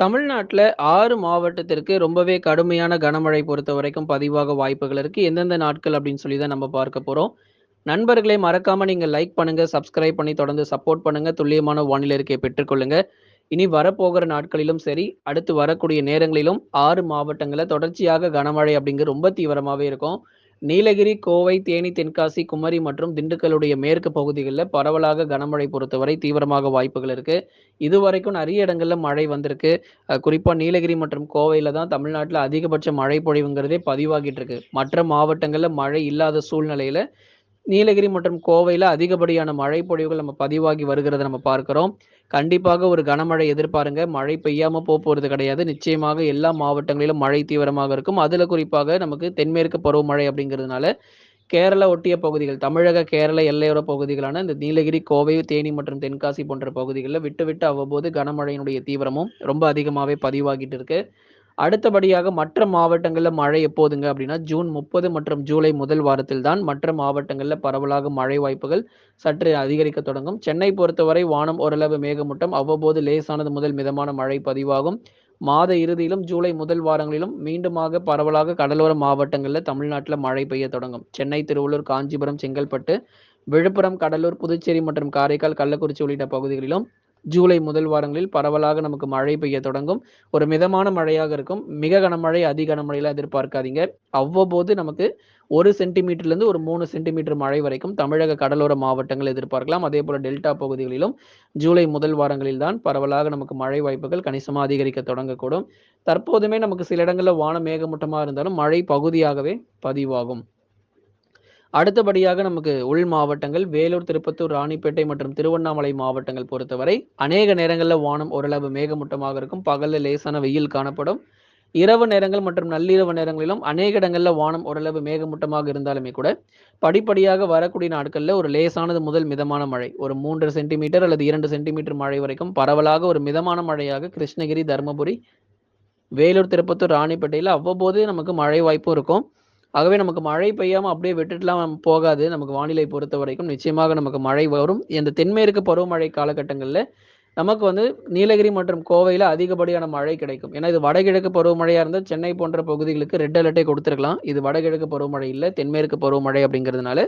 தமிழ்நாட்டில் ஆறு மாவட்டத்திற்கு ரொம்பவே கடுமையான கனமழை பொறுத்த வரைக்கும் பதிவாக வாய்ப்புகள் இருக்கு. எந்தெந்த நாட்கள் அப்படின்னு சொல்லி தான் நம்ம பார்க்க போறோம். நண்பர்களே மறக்காம நீங்க லைக் பண்ணுங்க, சப்ஸ்கிரைப் பண்ணி தொடர்ந்து சப்போர்ட் பண்ணுங்க. துல்லியமான வானிலை இருக்கையை பெற்றுக்கொள்ளுங்க. இனி வரப்போகிற நாட்களிலும் சரி, அடுத்து வரக்கூடிய நேரங்களிலும் ஆறு மாவட்டங்களில் தொடர்ச்சியாக கனமழை அப்படிங்கிறது ரொம்ப தீவிரமாகவே இருக்கும். நீலகிரி, கோவை, தேனி, தென்காசி, குமரி மற்றும் திண்டுக்கல்லுடைய மேற்கு பகுதிகளில் பரவலாக கனமழை பொறுத்தவரை தீவிரமாக வாய்ப்புகள் இருக்கு. இதுவரைக்கும் நிறைய இடங்கள்ல மழை வந்திருக்கு. குறிப்பாக நீலகிரி மற்றும் கோவையில தான் தமிழ்நாட்டில் அதிகபட்ச மழை பொழிவுங்கிறதே பதிவாகிட்டு இருக்கு. மற்ற மாவட்டங்களில் மழை இல்லாத சூழ்நிலையில, நீலகிரி மற்றும் கோவையில் அதிகப்படியான மழை பொழிவுகள் நம்ம பதிவாகி வருகிறத நம்ம பார்க்கிறோம். கண்டிப்பாக ஒரு கனமழை எதிர்பாருங்க. மழை பெய்யாமல் போக போகிறது கிடையாது. நிச்சயமாக எல்லா மாவட்டங்களிலும் மழை தீவிரமாக இருக்கும். அதில் குறிப்பாக நமக்கு தென்மேற்கு பருவமழை அப்படிங்கிறதுனால, கேரளா ஒட்டிய பகுதிகள், தமிழக, கேரள எல்லையோர பகுதிகளான இந்த நீலகிரி, கோவை, தேனி மற்றும் தென்காசி போன்ற பகுதிகளில் விட்டு விட்டு அவ்வப்போது கனமழையினுடைய தீவிரமும் ரொம்ப அதிகமாகவே பதிவாகிட்டு இருக்கு. அடுத்தபடியாக மற்ற மாவட்டங்களில் மழை எப்போதுங்க அப்படின்னா, ஜூன் 30 மற்றும் ஜூலை முதல் வாரத்தில் தான் மற்ற மாவட்டங்களில் பரவலாக மழை வாய்ப்புகள் சற்று அதிகரிக்க தொடங்கும். சென்னை பொறுத்தவரை வானம் ஓரளவு மேகமூட்டம், அவ்வப்போது லேசானது முதல் மிதமான மழை பதிவாகும். மாத இறுதியிலும், ஜூலை முதல் வாரங்களிலும் மீண்டுமாக பரவலாக கடலோர மாவட்டங்களில் தமிழ்நாட்டில் மழை பெய்ய தொடங்கும். சென்னை, திருவள்ளூர், காஞ்சிபுரம், செங்கல்பட்டு, விழுப்புரம், கடலூர், புதுச்சேரி மற்றும் காரைக்கால், கள்ளக்குறிச்சி உள்ளிட்ட பகுதிகளிலும் ஜூலை முதல் வாரங்களில் பரவலாக நமக்கு மழை பெய்ய தொடங்கும். ஒரு மிதமான மழையாக இருக்கும். மிக கனமழை, அதி கனமழைலாம் எதிர்பார்க்காதீங்க. அவ்வப்போது நமக்கு ஒரு சென்டிமீட்டர்லேருந்து ஒரு மூணு சென்டிமீட்டர் மழை வரைக்கும் தமிழக கடலோர மாவட்டங்கள் எதிர்பார்க்கலாம். அதேபோல டெல்டா பகுதிகளிலும் ஜூலை முதல் வாரங்களில் தான் பரவலாக நமக்கு மழை வாய்ப்புகள் கணிசமாக அதிகரிக்க தொடங்கக்கூடும். தற்போதுமே நமக்கு சில இடங்களில் வானம் மேகமூட்டமாக இருந்தாலும், மழை பகுதியாகவே பதிவாகும். அடுத்தபடியாக நமக்கு உள் மாவட்டங்கள் வேலூர், திருப்பத்தூர், ராணிப்பேட்டை மற்றும் திருவண்ணாமலை மாவட்டங்கள் பொறுத்தவரை, அநேக நேரங்களில் வானம் ஓரளவு மேகமூட்டமாக இருக்கும். பகலில் லேசான வெயில் காணப்படும். இரவு நேரங்கள் மற்றும் நள்ளிரவு நேரங்களிலும் அநேக இடங்களில் வானம் ஓரளவு மேகமூட்டமாக இருந்தாலுமே கூட, படிப்படியாக வரக்கூடிய நாட்களில் ஒரு லேசானது முதல் மிதமான மழை, ஒரு மூன்று சென்டிமீட்டர் அல்லது இரண்டு சென்டிமீட்டர் மழை வரைக்கும் பரவலாக ஒரு மிதமான மழையாக கிருஷ்ணகிரி, தர்மபுரி, வேலூர், திருப்பத்தூர், ராணிப்பேட்டையில் அவ்வப்போது நமக்கு மழை வாய்ப்பும் இருக்கும். ஆகவே நமக்கு மழை பெய்யாமல் அப்படியே விட்டுட்டுலாம் போகாது. நமக்கு வானிலை பொறுத்த வரைக்கும் நிச்சயமாக நமக்கு மழை வரும். இந்த தென்மேற்கு பருவமழை காலகட்டங்களில் நமக்கு வந்து நீலகிரி மற்றும் கோவையில் அதிகப்படியான மழை கிடைக்கும். ஏன்னா இது வடகிழக்கு பருவமழையாக இருந்தால் சென்னை போன்ற பகுதிகளுக்கு ரெட் அலர்ட்டே கொடுத்துருக்கலாம் இது வடகிழக்கு பருவமழை இல்லை தென்மேற்கு பருவமழை அப்படிங்கிறதுனால,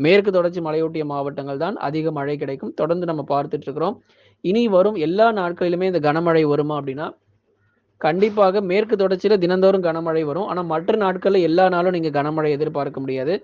மேற்கு தொடர்ச்சி மலையொட்டிய மாவட்டங்கள் தான் அதிக மழை கிடைக்கும். தொடர்ந்து நம்ம பார்த்துட்டு இருக்கிறோம். இனி வரும் எல்லா நாட்களிலுமே இந்த கனமழை வருமா அப்படின்னா, கண்டிப்பாக மேற்கு தொடர்ச்சியில தினந்தோறும் கனமழை வரும். ஆனா மற்ற நாட்கள்ல எல்லா நாளும் நீங்க கனமழை எதிர்பார்க்க முடியாது.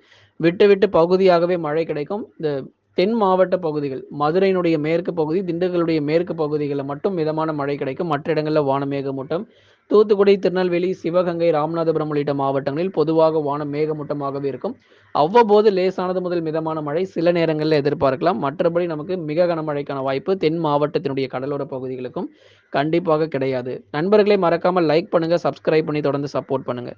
விட்டு விட்டு பகுதியாகவே மழை கிடைக்கும். இந்த தென் மாவட்ட பகுதிகள், மதுரையினுடைய மேற்கு பகுதி, திண்டுக்கலுடைய மேற்கு பகுதிகளில் மட்டும் மிதமான மழை கிடைக்கும். மற்ற இடங்களில் வான மேகமூட்டம். தூத்துக்குடி, திருநெல்வேலி, சிவகங்கை, ராமநாதபுரம் உள்ளிட்ட மாவட்டங்களில் பொதுவாக வானம் மேகமூட்டமாகவே இருக்கும். அவ்வப்போது லேசானது முதல் மிதமான மழை சில நேரங்களில் எதிர்பார்க்கலாம். மற்றபடி நமக்கு மிக கனமழைக்கான வாய்ப்பு தென் மாவட்டத்தினுடைய கடலோர பகுதிகளுக்கும் கண்டிப்பாக கிடையாது. நண்பர்களை மறக்காமல் லைக் பண்ணுங்க, சப்ஸ்கிரைப் பண்ணி தொடர்ந்து சப்போர்ட் பண்ணுங்க.